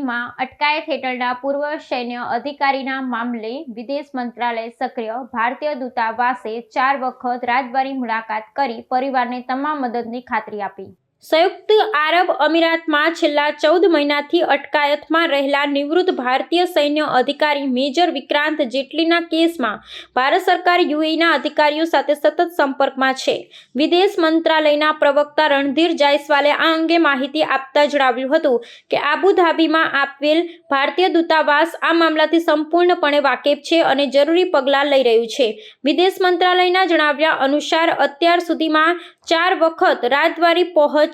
યુએઈમાં અટકાયત હેઠળના પૂર્વ સૈન્ય અધિકારીના મામલે વિદેશ મંત્રાલય સક્રિય ભારતીય દૂતાવાસે ચાર વખત રાજદ્વારી મુલાકાત કરી પરિવારને તમામ મદદની ખાતરી આપી. સંયુક્ત આરબ અમીરાતમાં છેલ્લા ચૌદ મહિનાથી અટકાયતમાં રહેલા નિવૃત્ત ભારતીય સૈન્ય અધિકારી મેજર વિક્રાંત જેટલીના કેસમાં ભારત સરકાર યુએઈના અધિકારીઓ સાથે સતત સંપર્કમાં છે. વિદેશ મંત્રાલયના પ્રવક્તા રણધીર જાયસ્વાલે આ અંગે માહિતી આપતા જણાવ્યું હતું કે આબુધાબીમાં આપેલ ભારતીય દૂતાવાસ આ મામલાથી સંપૂર્ણપણે વાકેફ છે અને જરૂરી પગલાં લઈ રહ્યું છે. વિદેશ મંત્રાલયના જણાવ્યા અનુસાર અત્યાર સુધીમાં ચાર વખત રાજદ્વારી પહોંચ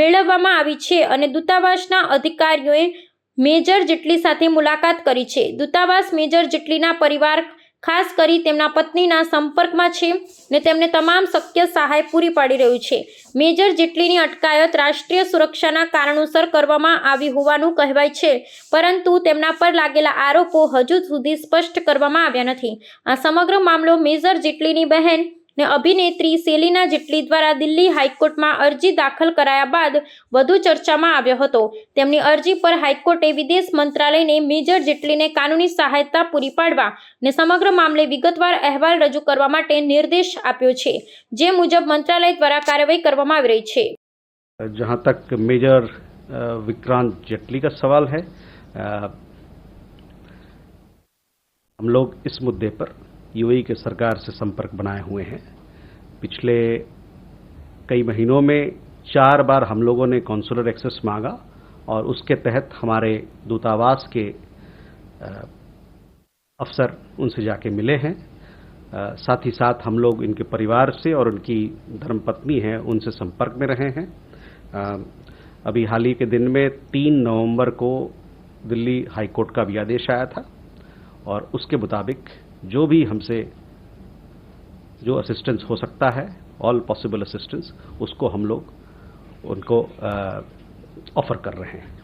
મેળવવામાં આવી છે અને દૂતાવાસના અધિકારીઓએ મેજર જેટલી સાથે મુલાકાત કરી છે. દૂતાવાસ મેજર જેટલીના પરિવાર, ખાસ કરી તેમના પત્નીના સંપર્કમાં છે ને તેમને તમામ શક્ય સહાય પૂરી પાડી રહ્યું છે. મેજર જેટલીની અટકાયત રાષ્ટ્રીય સુરક્ષાના કારણોસર કરવામાં આવી હોવાનું કહેવાય છે, પરંતુ તેમના પર લાગેલા આરોપો હજુ સુધી સ્પષ્ટ કરવામાં આવ્યા નથી. આ સમગ્ર મામલો મેજર જેટલીની બહેન ને અભિનેત્રી સેલિના જેટલી દ્વારા દિલ્હી હાઈકોર્ટમાં અરજી દાખલ કરાયા બાદ વધુ ચર્ચામાં આવ્યો હતો તેમની અરજી પર હાઈકોર્ટે વિદેશ મંત્રાલયને મેજર જેટલીને કાનૂની સહાયતા પૂરી પાડવા ને સમગ્ર મામલે વિગતવાર અહેવાલ રજૂ કરવા માટે નિર્દેશ આપ્યો છે જે મુજબ મંત્રાલય દ્વારા કાર્યવાહી કરવામાં આવી રહી છે जहाँ तक मेजर अ, विक्रांत जेटली का सवाल है अ, हम लोग इस मुद्दे पर यूएई के सरकार से संपर्क बनाए हुए हैं। पिछले कई महीनों में चार बार हम लोगों ने कॉन्सुलर एक्सेस मांगा और उसके तहत हमारे दूतावास के अफसर उनसे जाके मिले हैं। साथ ही साथ हम लोग इनके परिवार से और उनकी धर्मपत्नी हैं, उनसे संपर्क में रहे हैं। अभी हाल ही के दिन में तीन नवंबर को दिल्ली हाईकोर्ट का भी आदेश आया था और उसके मुताबिक जो भी हमसे जो असिस्टेंस हो सकता है ऑल पॉसिबल असिस्टेंस उसको हम लोग, उनको ऑफ़र कर रहे हैं।